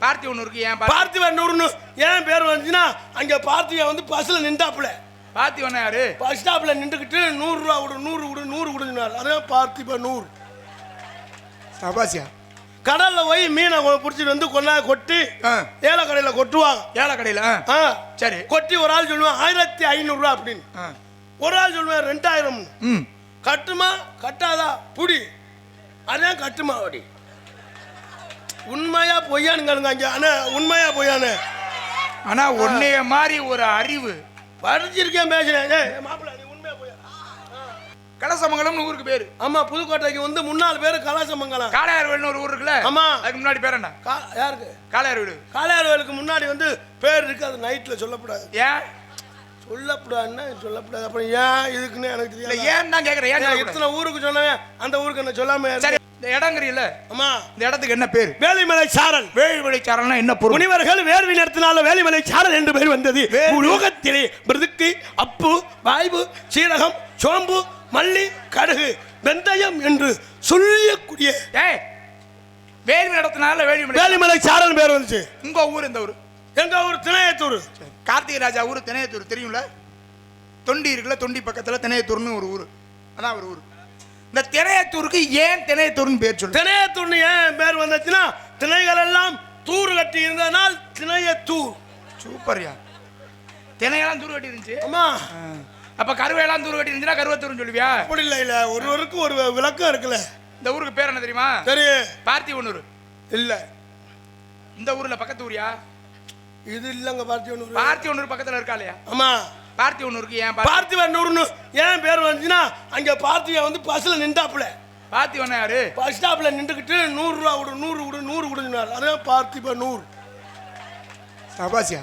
பார்த்திவனூருக்கு ஏன் பார்த்தி- பார்த்திவன் நூறுன்னு ஏன் பேர் வந்துச்சுன்னா அங்க பார்த்திவன் வந்து பஸ்ல நின்றாப்புல. பார்த்திவனா யாரு? பஸ் ஸ்டாப்ல நின்றுக்கிட்டு நூறு ரூபா விடு நூறு விடு நூறு விடுனார் அதான் பார்த்திப நூறு. சபாசியா? கடல்ல போய் மீனை பிடிச்சிட்டு வந்து கொண்டா கொட்டி ஆ. ஏல கடையில கொட்டுவாங்க. ஏழை கடையில் ஆ. சரி. கொட்டி ஒரு ஆள் சொல்லுவான் ஆயிரத்தி ஐநூறுரூவா அப்படின்னு. ஒரு ஆள் சொல்லுவேன் ரெண்டாயிரம் ம். கட்டுமா? கட்டாதா? புடி. அதான் கட்டுமா அப்படி உண்மையா பொய்யான்னு கேளுங்க அங்க. அண்ணா உண்மையா பொய்யானு ஆனா உன்னைய மாதிரி ஒரு அறிவு. படிச்சிருக்கேன் பேசுறேன். ஏய் மாப்பிள்ள நீ உண்மையா பொய்யா? கலசமங்கலம்னு ஊருக்கு பேரு. ஆமா புதுக்கோட்டைக்கு வந்து முன்னாள் பேரு கலாசமங்கலம். காளையார்வேல்னு ஒரு ஊர் இருக்குல்ல? ஆமா. அதுக்கு முன்னாடி பேர் என்ன? யாருக்கு? காளையார்வேலு காளையார்வேலுக்கு முன்னாடி வந்து பேர் இருக்கு அது நைட்ல சொல்லக்கூடாது. ஏன்? சொல்லக்கூடாதுன்னா சொல்லக்கூடாது அப்புறம் ஏன் இதுக்குன்னு எனக்கு தெரியல ஏன் தான் கேக்குறேன் ஏன்? எத்தனை ஊருக்கு சொன்னவன் அந்த ஊருக்கு என்ன சொல்லாம சரி இந்த இடங்கிறீல்ல ஆமா இந்த இடத்துக்கு என்ன பேர்? வேலிமலை சாரல். வேள்விளைச்சாரல்னா என்ன பொருள்? முனிவர்கள் வேர்வி நடத்தினால வேலிமலை சாரல் என்று பெயர் வந்தது. வேள்வி- உலோகத்திலே மிருதுக்கு அப்பு வாய்வு சீரகம் சோம்பு மல்லி கடுகு வெந்தயம் என்று சொல்லக்கூடிய வேள்வி நடத்தினால வேள்விமலை வேலிமலை சாரல் பேர் வந்துச்சு. உங்க ஊர் இந்த ஊர்? எங்க ஊர்? திணையத்தூர். கார்த்திகை ராஜா ஊர் திணையத்தூர். தெரியும்ல? தொண்டி இருக்குல்ல தொண்டி பக்கத்துல திணையத்தூர்னு ஒரு ஊர். அதான் ஒரு ஊர். இந்த திணையத்தூருக்கு ஏன் திணையத்தூர்னு பேர் சொல்லு திணையத்தூர் ஏன் பேர் வந்துச்சுன்னா திணைகள் எல்லாம் தூர் கட்டி இருந்ததனால் திணையத்தூர். சூப்பர்யா திணையெல்லாம் தூர் கட்டி இருந்துச்சு. ஆமா. அப்ப கருவையெல்லாம் தூர் கட்டி இருந்துச்சுன்னா கருவத்தூர்னு சொல்லுவியா? அப்படி இல்லை இல்ல. ஒருவருக்கு ஒரு விளக்கம் இருக்குல்ல. இந்த ஊருக்கு பேர் என்ன தெரியுமா? சரி. பார்த்திவனூர் இல்ல. இந்த ஊர்ல பக்கத்து ஊரியா இது இல்லங்க பார்த்திவனூர் பார்த்திவனூர் பக்கத்துல இருக்கா இல்லையா? ஆமா. பார்த்திவனூருக்கு ஏன் பார்த்தி- பார்த்திவன் நூறுன்னு ஏன் பேர் வந்துச்சுன்னா அங்க பார்த்திவன் வந்து பஸ்ல நின்றாப்புல. பார்த்திவனா யாரு? பஸ் ஸ்டாப்ல நின்றுக்கிட்டு நூறு ரூபா விடு நூறு விடு நூறு விடுனார் அதான் பார்த்திப நூறு சபாசியா?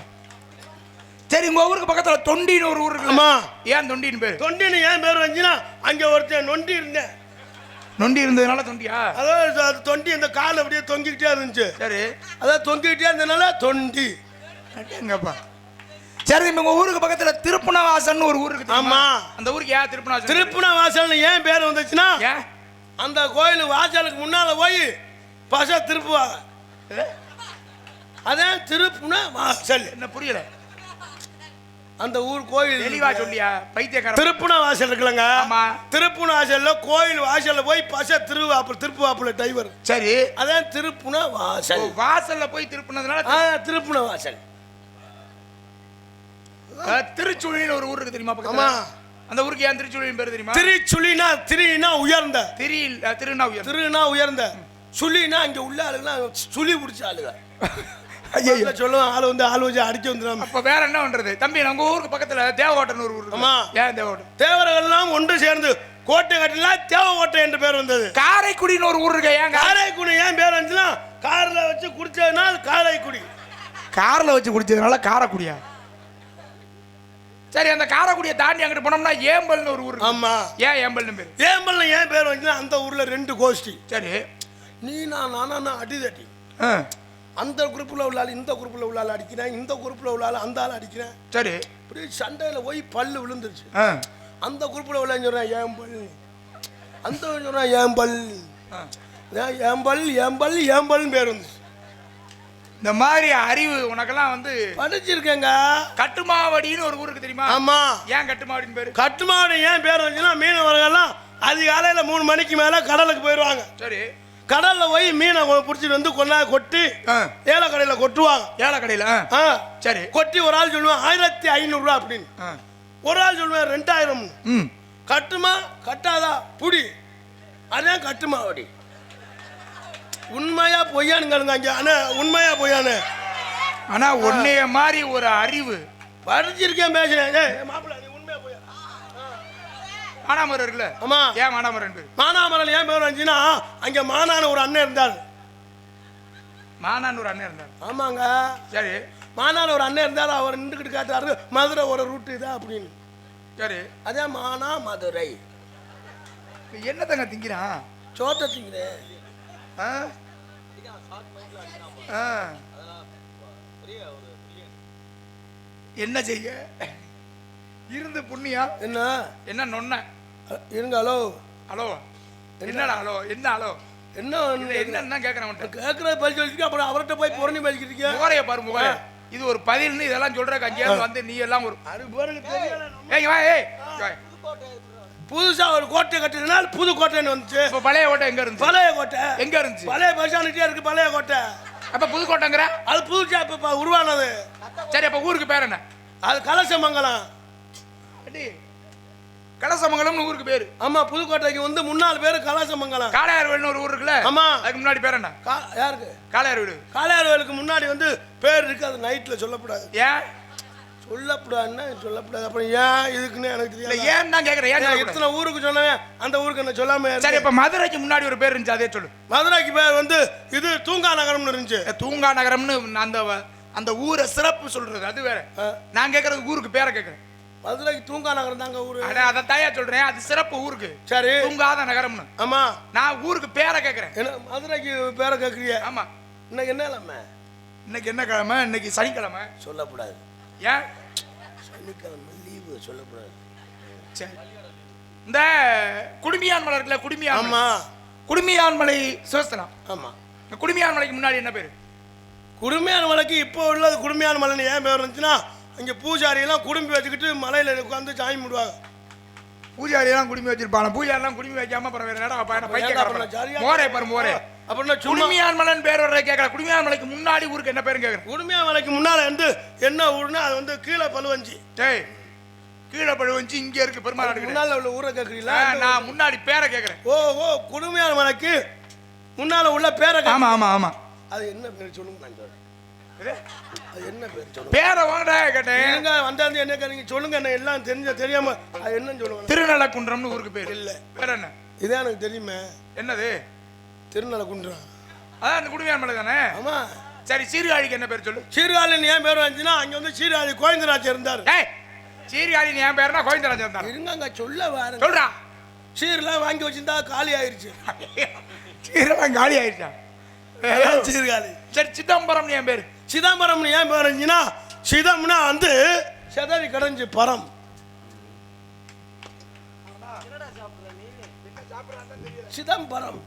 சரி உங்க ஊருக்கு பக்கத்துல தொண்டின்னு ஒரு ஊர் இருக்கு ஆமா. ஏன் தொண்டின்னு பேரு? தொண்டின்னு ஏன் பேர் வந்துச்சுன்னா அங்க ஒருத்தன் நொண்டி இருந்தேன். நொண்டி இருந்ததுனால தொண்டியா? அதாவது அது தொண்டி இந்த கால் அப்படியே தொங்கிக்கிட்டே இருந்துச்சு. சரி. அதான் தொங்கிக்கிட்டே இருந்ததுனால தொண்டி. எங்கப்பா? சரி உங்க ஊருக்கு பக்கத்துல திருப்புணவாசன் ஒரு ஊர் இருக்கு? ஆமா. அந்த ஊருக்கு ஏன் திருப்புணவாசன் திருப்புண வாசல்னு ஏன் பேர் வந்துச்சுன்னா அந்த கோயில் வாசலுக்கு முன்னால போய் பச திருப்புவாங்க அதான் திருப்புண வாசல் என்ன புரியல? அந்த ஊர் கோயில் தெளிவா சொல்லியா? பைத்தியக்காரன். திருப்புண வாசல் இருக்குல்லங்க. ஆமா. திருப்புண வாசல்ல கோயில் வாசல்ல போய் பச திருவாப்பு திருப்புவாப்புல டிரைவர் சரி. அதான் திருப்புண வாசல் வாசல்ல போய் திருப்புனதுனால திருப்புண வாசல் திருச்சுழின்னு ஒரு ஊர் இருக்கு தெரியுமா ஆமா. அந்த ஊருக்கு ஏன் திருச்சுழின்னு பேர் தெரியுமா? திருச்சுழினா திரினா உயர்ந்த. திரி திருநா உயர் திருனா உயர்ந்த. சுழினா இங்க உள்ள ஆளுங்கலாம் சுழி பிடிச்ச ஆளுங்க ஐயோ சொல்லுவான் ஆள் வந்து ஆள் வச்சு அடிக்க வந்துடும் அப்ப வேற என்ன பண்றது? தம்பி நம்ம ஊருக்கு பக்கத்துல தேவகோட்டன் ஒரு ஊர். ஆமா. ஏன் தேவகோட்டன்? தேவர்கள்லாம் ஒன்று சேர்ந்து கோட்டை கட்டிலாம் தேவகோட்டை என்று பேர் வந்தது. காரைக்குடின்னு ஒரு ஊர் இருக்கு ஏன் காரைக்குடி ஏன் பேர் வந்துச்சுன்னா கார்ல வச்சு குடிச்சதுனால் காரைக்குடி. கார்ல வச்சு குடிச்சதுனால காரைக்குடியா? சரி அந்த காரைக்குடியை தாண்டி அங்கிட்டு போனோம்னா ஏம்பல்னு ஒரு ஊர். ஆமா. ஏன் ஏம்பல்னு பேர்? ஏம்பல்ல ஏன் பேர் வந்துச்சுன்னா அந்த ஊர்ல ரெண்டு கோஷ்டி. சரி. நீ நான் நானா அடி தட்டி. ஆ, அந்த குரூப்ல உள்ள ஆள் இந்த குரூப்ல உள்ள ஆள் அடிக்கிறேன் இந்த குரூப்ல உள்ள ஆள் அந்த ஆள் அடிக்கிறேன். சரி. இப்படி சண்டையில போய் பல்லு விழுந்துருச்சு. அந்த குரூப்ல உள்ள சொல்றேன் ஏம்பல். அந்த சொல்றேன் ஏம்பல். ஆ. ஏன் ஏம்பல் ஏம்பல் ஏம்பல்னு பேர் வந்துச்சு. இந்த மாதிரி அறிவு உனக்கெல்லாம் வந்து படிச்சிருக்கேங்க. கட்டுமாவடின்னு ஒரு ஊருக்கு தெரியுமா? ஆமா. ஏன் கட்டுமாவடின்னு பேரு? கட்டுமாவடி ஏன் பேர் வந்துச்சுன்னா மீனவர்கள்லாம் அதிகாலையில மூணு மணிக்கு மேல கடலுக்கு போயிடுவாங்க சரி. கடல்ல போய் மீனை பிடிச்சிட்டு வந்து கொண்டா கொட்டி ஏல கடையில கொட்டுவாங்க. ஏழை கடையில சரி. கொட்டி ஒரு ஆள் சொல்லுவான் ஆயிரத்தி ஐநூறுரூவா அப்படின்னு. ஒரு ஆள் சொல்லுவேன் ரெண்டாயிரம் கட்டுமா? கட்டாதா? புடி. அதான் கட்டுமாவடி. உண்மையா பொய்யான்னு கேளுங்க அங்க அண்ணா உண்மையா பொய்யானு ஆனா உன்னைய மாதிரி ஒரு அறிவு. படிச்சிருக்கேன் பேசுறேன். மாப்பிள்ள மானாமரம் இருக்குல்ல? ஆமா. ஏன் மானாமரம் பேரு மானாமரல் ஏன் பேர் வந்துச்சுன்னா அங்க மானான ஒரு அண்ணன் இருந்தார். மானான்னு ஒரு அண்ணன் இருந்தார். ஆமாங்க. சரி. மானான ஒரு அண்ணன் இருந்தார் அவர் நின்றுக்கிட்டு காட்டாரு மதுரை ஒரு ரூட்டு இதா அப்படின்னு. சரி. அதே மானா மதுரை. என்னத்தங்க திங்கிறான்? சோத்த திங்கிறேன். என்ன செய்ய? இருந்து புண்ணியா? என்ன? என்ன நொன்ன? இருங்க ஹலோ. ஹலோ. என்னடா ஹலோ? என்ன ஹலோ? என்ன தான் கேட்கறேன். கேட்கறது பதில் சொல்லிட்டு அப்புறம் அவர்கிட்ட போய் புறணி பதிக்கிறீங்க முகரைய பாரு முகரைய இது ஒரு பதில்னு இதெல்லாம் சொல்ற அங்கேயாவது வந்து நீ எல்லாம் ஒரு பாருங்க தெரியல ஏய் வா ஏய். புதுசா ஒரு கோட்டை கட்டினால புது கோட்டைன்னு வந்துச்சு. இப்ப பழைய கோட்டை எங்க இருந்துச்சு? பழைய கோட்டை. எங்க இருந்துச்சு? பழைய பஸ்டாண்டுட்டே இருக்கு பழைய கோட்டை. அப்ப புது கோட்டைங்கிற? அது புதுசா இப்ப உருவானது. சரி அப்ப ஊருக்கு பேர் என்ன? அது கலசமங்கலம். அடி. கலசமங்கலம்னு ஊருக்கு பேரு. ஆமா புதுக்கோட்டைக்கு வந்து முன்னாள் பேரு கலசமங்கலம். காளையார்வேல்னு ஒரு ஊர் இருக்குல்ல? ஆமா. அதுக்கு முன்னாடி பேர் என்ன? யாருக்கு? காளையார்வேலு காளையார்வேலுக்கு முன்னாடி வந்து பேர் இருக்கு அது நைட்ல சொல்லக்கூடாது ஏன்? சொல்லக்கூடாதுன்னா சொல்லக்கூடாது அப்புறம் ஏன் இதுக்குன்னு எனக்கு தெரியல ஏன் தான் கேக்குறேன்? ஏன்? எத்தனை ஊருக்கு சொன்னேன் அந்த ஊருக்கு என்ன சொல்லாம சரி. இப்ப மதுரைக்கு முன்னாடி ஒரு பேர் இருந்துச்சு அதே சொல்லு. மதுரைக்கு பேர் வந்து இது தூங்கா நகரம்னு இருந்துச்சு. தூங்கா நகரம்னு அந்த அந்த ஊரை சிறப்பு சொல்றது அது வேற. நான் கேக்குறது ஊருக்கு பேரை கேக்குறேன். மதுரைக்கு தூங்கா நகரம் தாங்க ஊரு. அட அதை தாயா சொல்றேன் அது சிறப்பு ஊருக்கு. சரி. தூங்காத நகரம்னு. ஆமா. நான் ஊருக்கு பேரை கேக்குறேன். என்ன மதுரைக்கு பேரை கேட்குறிய ஆமா. இன்னைக்கு என்ன இல்லாம இன்னைக்கு என்ன கிழமை? இன்னைக்கு சனிக்கிழமை. சொல்லக்கூடாது ஏன் சனிக்கிழமை லீவு சொல்லக்கூடாது சரி இந்த குடுமியான் மலை இருக்குல்ல குடுமியான் ஆமா. குடுமியான் மலை சிவஸ்தலம் ஆமா. இந்த குடுமியான் மலைக்கு முன்னாடி என்ன பேரு? குடுமையான மலைக்கு இப்போ உள்ளது குடுமையான மலைன்னு ஏன் பேர் இருந்துச்சுன்னா இங்கே பூஜாரி எல்லாம் குடும்பி வச்சுக்கிட்டு மலையில உட்காந்து சாமி முடுவாங்க பூஜாரி எல்லாம் குடுமி வச்சிருப்பாங்க. பூஜாரி எல்லாம் குடுமி வைக்காம அப்புறம் வேற பைக்க அப்புறம் சரியா- மோரே பாரு மோரே. அப்படின்னா குடுமியான் மலைன்னு பேர் வர்றத கேட்கல குடுமியான் மலைக்கு முன்னாடி ஊருக்கு என்ன பேருன்னு கேட்கறேன். குடுமையான மலைக்கு முன்னால வந்து என்ன ஊருன்னா அது வந்து கீழே பழுவஞ்சி. டேய் கீழே பழு வச்சு இங்க இருக்கு பெருமாள் முன்னால உள்ள ஊரை கேட்குறீங்களா நான் முன்னாடி பேரை கேட்கறேன். ஓ ஓ குடுமையான மலைக்கு முன்னால உள்ள பேரை கேக்குறீங்க. ஆமா ஆமா ஆமா. அது என்ன பேர் சொல்லுங்க நான் சொல்றேன். இது? அது என்ன பேர் சொல்லுங்க? பேரை வாங்கடா கேட்டேன். என்னங்க வந்தாந்து என்ன கேட்டீங்க? சொல்லுங்க என்ன எல்லாம் தெரிஞ்ச தெரியாம அது என்னன்னு சொல்லுங்க. திருநலக்குன்றம்னு ஊருக்கு பேர். இல்ல. வேற என்ன? இதான் எனக்கு தெரியுமே. என்னது? திருநலக்குன்றம் அதான் அந்த குடுமியான் மலை தானே? ஆமா. சரி சீர்காழிக்கு என்ன பேர் சொல்லு? சீர்காழின்னு ஏன் பேர் வந்துச்சுன்னா அங்க வந்து சீர்காழி கோயந்தராஜ் இருந்தார். ஏய் என் பேர்னா கோயந்தராஜன் தான் இருங்க அங்க சொல்ல வாருங்க. சொல்றா. சீர்லாம் வாங்கி வச்சிருந்தா காலி ஆயிருச்சு. சீரெல்லாம் காலி ஆயிடுச்சா அதான் சீர்காழி? சரி சிதம்பரம் என் பேரு? சிதம்பரம் ஏன் பேர் இருந்துச்சுன்னா சிதம்னா வந்து செதறி கடைஞ்சு பரம். சிதம்பரம்.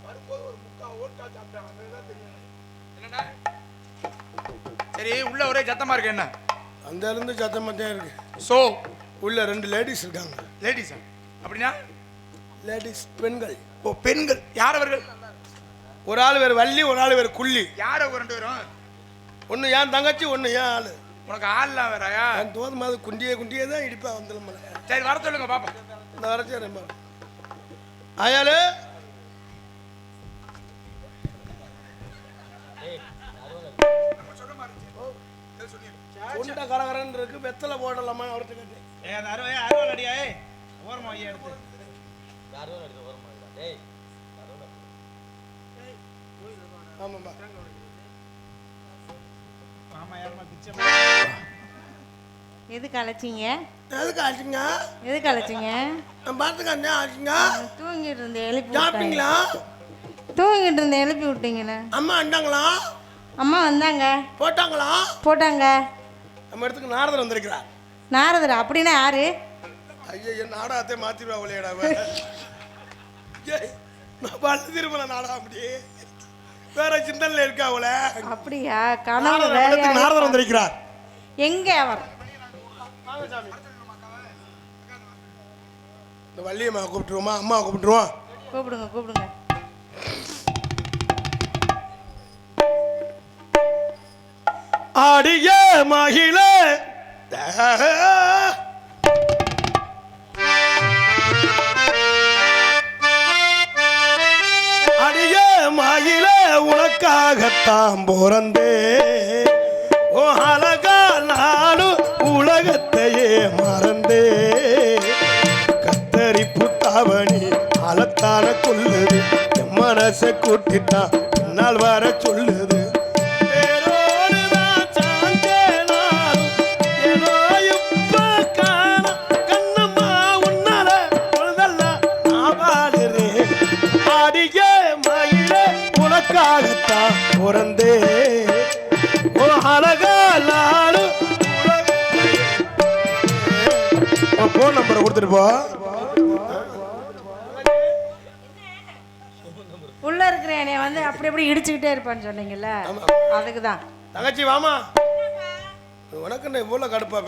சரி உள்ள ஒரே சத்தமா இருக்கு என்ன? அந்த இருந்து சத்தம் தான் இருக்கு. சோ உள்ள ரெண்டு லேடிஸ் இருக்காங்க. லேடிஸ் அப்படின்னா? லேடிஸ் பெண்கள். ஓ பெண்கள். யார் அவர்கள்? ஒரு ஆள் வேறு வள்ளி ஒரு ஆள் வேறு குள்ளி. யார் அவங்க ரெண்டு பேரும்? ஒன்று ஏன் தங்கச்சி ஒன்று ஏன் ஆள். உனக்கு ஆள்லாம் வேறயா? நான் தோது மாதிரி குண்டியே குண்டியே தான் இடிப்பா வந்துடும் சரி வர சொல்லுங்க பாப்போம். இந்த வரச்சே ரொம்ப ஆயாலு உண்டை கரகரன்னு இருக்கு வெத்தலை போடலாமா அவர்கிட்ட கேட்டேன். ஏய், அந்த அறுவை அறுவல் அடியா ஏய். ஓரமா ஐயா எடுத்து. ஆமாம்மா. ஆமா யாருமா பிச்சை எதுக்கு அழைச்சிங்க எதுக்கு ஆச்சுங்க எதுக்கு அழைச்சிங்க நான் பார்த்துக்கண்ணே ஆச்சுங்க தூங்கிட்டு இருந்தேன் எழுப்பி சாப்பிட்டீங்களா? தூங்கிட்டு இருந்தேன் எழுப்பி விட்டீங்கண்ணே அம்மா வந்தாங்களா? அம்மா வந்தாங்க. போட்டாங்களா? போட்டாங்க. நம்ம இடத்துக்கு நாரதர் வந்திருக்கிறார். நாரதர்? அப்படின்னா யாரு? ஐயா என் நாடகத்தை மாத்திருவா விளையாடாவ ஏய், நான் பள்ளி திருமண நாடகம் அப்படி வேற சிந்தனையில் இருக்கா அவளை? அப்படியா? கனவு? நாரதர் வந்திருக்கிறார். எங்க அவர்? இந்த வள்ளியம்மா கூப்பிட்டுருவோமா? அம்மா கூப்பிட்டுருவோம்? கூப்பிடுங்க கூப்பிடுங்க. ஆடிய மகிழ. அடிய மகிழ உனக்காகத்தான் பிறந்தே ஓ அழகா. உலகத்தையே மறந்தே. கத்தரி புத்தாவணி அலத்தான கொல்லுது. என் மனசை கூட்டித்தான் பின்னால் வர சொல்லுது. வேரோடுதான் சாஞ்சே அழக போன் நம்பரை கொடுத்துட்டு போ. உள்ள இருக்கிற என்னைய வந்து அப்படி அப்படி இடிச்சுக்கிட்டே இருப்பான்னு சொன்னீங்கல்ல. அதுக்கு தான் தங்கச்சி வாமா. உனக்கு என்ன இவ்வளோ கடுப்பா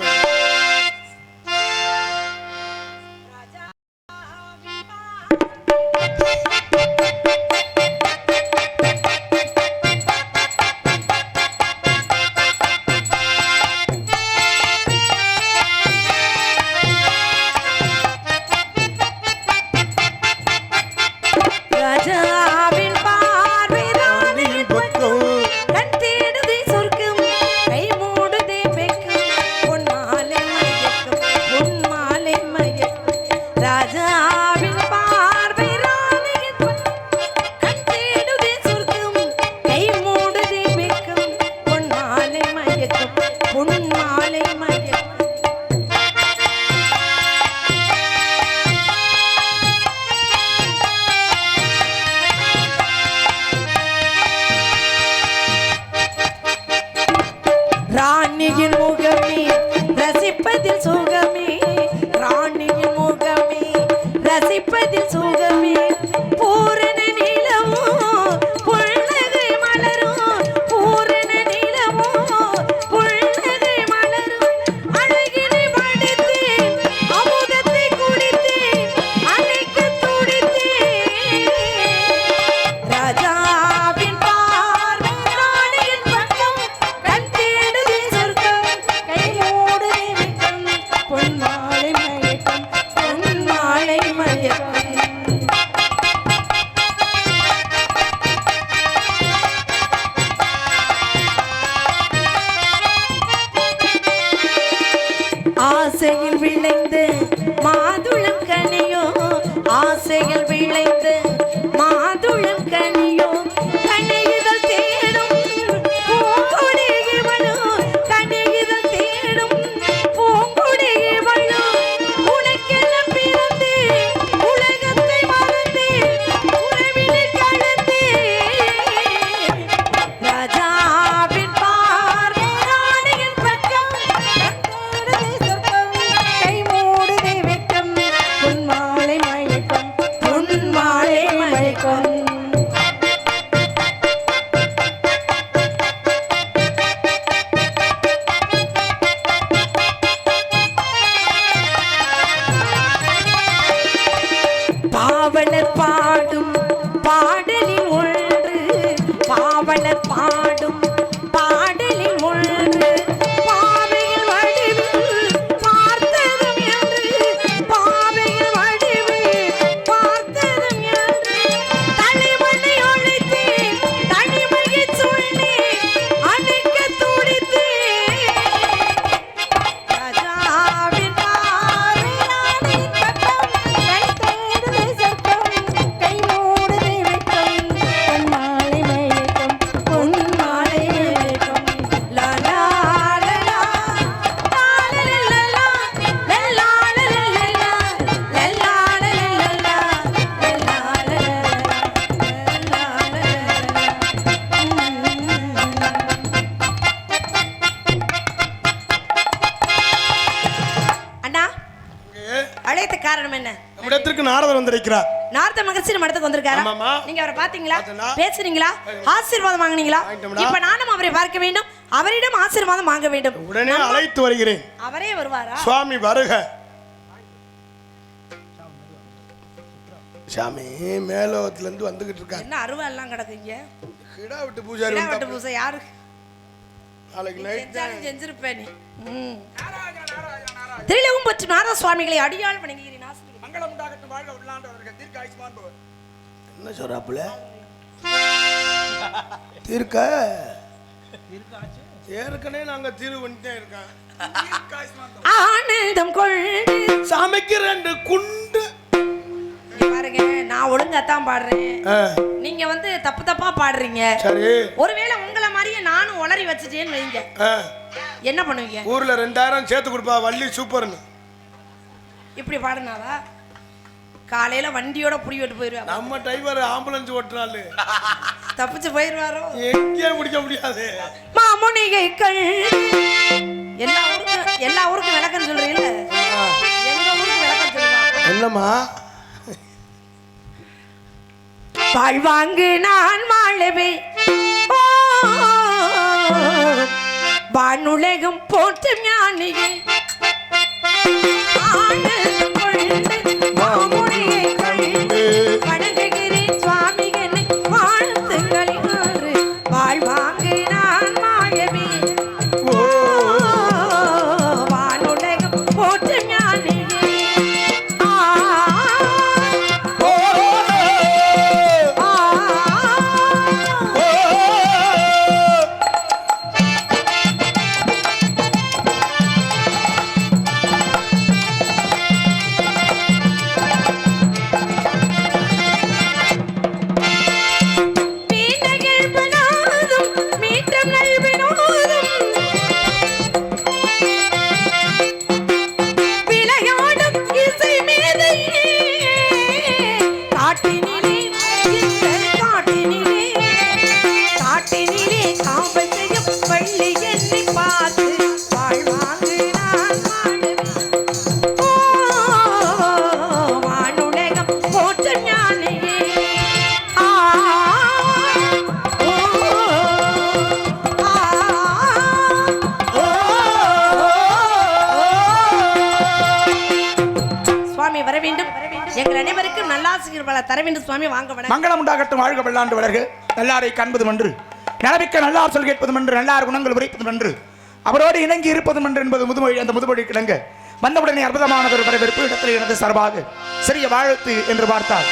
நம்மிடத்திற்கு நாரதர் வந்திருக்கிறார். நார்த்த மகர்ஷி நம்ம இடத்துக்கு வந்திருக்காரா. நீங்க அவரை பாத்தீங்களா? பேசுறீங்களா? ஆசீர்வாதம் வாங்குனீங்களா. இப்ப நானும் அவரை பார்க்க வேண்டும். அவரிடம் ஆசீர்வாதம் வாங்க வேண்டும். உடனே அழைத்து வருகிறேன். அவரே வருவாரா? சுவாமி வருக. சாமி மேலோகத்துல இருந்து வந்துகிட்டு இருக்காங்க என்ன அருவா எல்லாம் கிடக்குங்க கிடா விட்டு பூஜாரி விட்டு வந்தா- பூசை யாரு? நாளைக்கு நைட் செஞ்சாலும் செஞ்சிருப்ப நீ. ம். திரிலவும் பற்றி நாரத சுவாமிகளை அடியாள் வணங்குகிறேன். வாழ்க உள்ளாண்டவர்கள் தீர்க்க ஆயுஷ்மான் பவர் என்ன சொல்றாப்புல? தீர்க்க? ஏற்கனவே நாங்க தீர்வு பண்ணிட்டே இருக்கோம். ஆனந்தம் கொண்டு. சாமிக்கு ரெண்டு குண்டு. பாருங்க நான் ஒழுங்கா தான் பாடுறேன். நீங்க வந்து தப்பு தப்பா பாடுறீங்க. சரி. ஒருவேளை உங்களை மாதிரியே நானும் உளறி வச்சுட்டேன்னு வைங்க. ஆ, என்ன பண்ணுவீங்க? ஊர்ல ரெண்டாயிரம் சேர்த்து கொடுப்பா வள்ளி சூப்பர்னு. இப்படி பாடுனாவா? காலையில வண்டியோட புடி விட்டு போயிருவா நம்ம டிரைவர் ஆம்புலன்ஸ் ஓட்டுறாள். தப்பிச்சு போயிருவாரோ? எங்கேயும் முடிக்க முடியாது. மாமுனிகை கண் எல்லா ஊருக்கும் எல்லா ஊருக்கும் விளக்கம் சொல்றீங்கல்ல எங்க ஊருக்கு விளக்கம் சொல்லுவாங்க என்னம்மா? வாழ்வாங்கு நான் ஓ, வானுலகம் போற்று ஞானியே தர வேண்டும் சுவாமி வாங்க வேணாம் மங்களம் உண்டாகட்டும் வாழ்க வெள்ளாண்டு வளர்க நல்லாரை காண்பதும் என்று நலமிக்க நல்லார் சொல் கேட்பதும் என்று நல்லார் குணங்கள் உரைப்பதும் என்று அவரோடு இணங்கி இருப்பதும் என்று என்பது முதுமொழி அந்த முதுமொழி கிடங்க வந்தவுடனே அற்புதமானதொரு வரவேற்பு இடத்தில் எனது சார்பாக சிறிய வாழ்த்து என்று பார்த்தார்.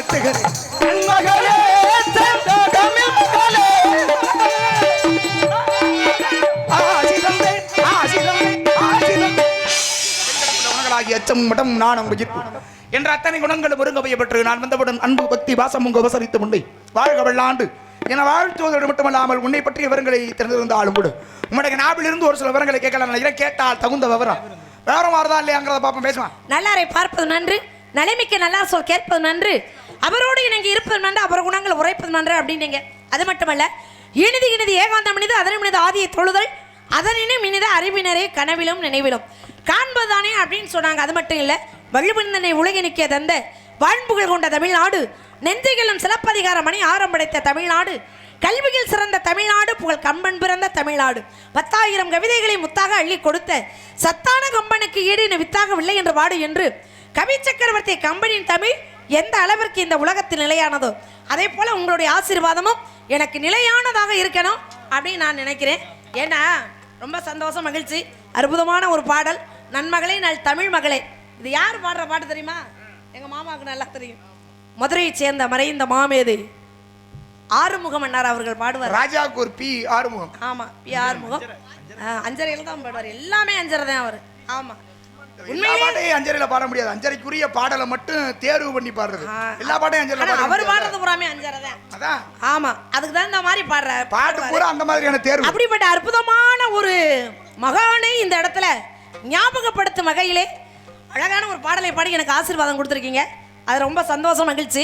வாழ்த்துகிறேன் மகளே செந்த மடம் நாணம் உயிர்ப்பு என்ற அத்தனை குணங்களும் ஒருங்கவைய பெற்று நான் வந்தவுடன் அன்பு பக்தி வாசம் உங்க உபசரித்து முண்டை வாழ்க வெள்ளாண்டு என வாழ்த்துவதோடு மட்டுமல்லாமல் உன்னை பற்றிய விவரங்களை தெரிந்திருந்தாலும் கூட உம்முடைய நாவிலிருந்து ஒரு சில விவரங்களை கேட்கலாம் நினைக்கிறேன் கேட்டால் தகுந்த விவரம். விவரம் வருதா இல்லையாங்கிறத பாப்போம் பேசுவான் நல்லாரை பார்ப்பது நன்று நலைமிக்க நல்லா சொல் கேட்பது நன்று. அவரோடு இணங்கி இருப்பது நன்று அவர் குணங்கள் உரைப்பது நன்று அப்படின்னீங்க. அது மட்டுமல்ல இனிது இனிது ஏகாந்தம் இனிது அதனும் இனிது ஆதியை தொழுதல் அதனினும் இனிது அறிவினரே கனவிலும் நினைவிலும். காண்பதுதானே அப்படின்னு சொன்னாங்க அது மட்டும் இல்லை வள்ளுவந்தனை உலகினிக்கிய தந்த வாழ்ம்புகள் கொண்ட தமிழ்நாடு நெஞ்சிகளும் சிலப்பதிகார அணி ஆரம் படைத்த தமிழ்நாடு கல்வியில் சிறந்த தமிழ்நாடு புகழ் கம்பன் பிறந்த தமிழ்நாடு. பத்தாயிரம் கவிதைகளை முத்தாக அள்ளி கொடுத்த சத்தான கம்பனுக்கு ஈடு வித்தாகவில்லை என்று வாடு என்று கவி சக்கரவர்த்தி கம்பனின் தமிழ் எந்த அளவிற்கு இந்த உலகத்தில் நிலையானதோ அதே போல உங்களுடைய ஆசீர்வாதமும் எனக்கு நிலையானதாக இருக்கணும் அப்படின்னு நான் நினைக்கிறேன். ஏன்னா ரொம்ப சந்தோஷம் மகிழ்ச்சி அற்புதமான ஒரு பாடல். நன்மகளே நல் தமிழ் மகளே. இது யார் பாடுற பாட்டு தெரியுமா? எங்க மாமாவுக்கு நல்லா தெரியும். மதுரையைச் சேர்ந்த மறைந்த மாமேதை. ஆறுமுகம் அண்ணார் அவர்கள் பாடுவார். ராஜாவுக்கு ஒரு பி ஆறுமுகம். ஆமா பி ஆறுமுகம். அஞ்சரையில தான் பாடுவார். எல்லாமே அஞ்சரை தான் அவர். ஆமா. எல்லா பாட்டையும் அஞ்சரையில பாட முடியாது. அஞ்சரைக்குரிய பாடலை மட்டும் தேர்வு பண்ணி பாடுறது. எல்லா பாட்டையும் அஞ்சரையில அவர். பாடுறது பூராமே அஞ்சரை தான் அதான். ஆமா. அதுக்கு தான் இந்த மாதிரி பாடுற பாட்டு பூரா அந்த மாதிரியான தேர்வு. அப்படிப்பட்ட அற்புதமான ஒரு மகானை இந்த இடத்துல ஞாபகப்படுத்தும் வகையிலே அழகான ஒரு பாடலை பாடி எனக்கு ஆசீர்வாதம் கொடுத்துருக்கீங்க. அது ரொம்ப சந்தோஷம் மகிழ்ச்சி.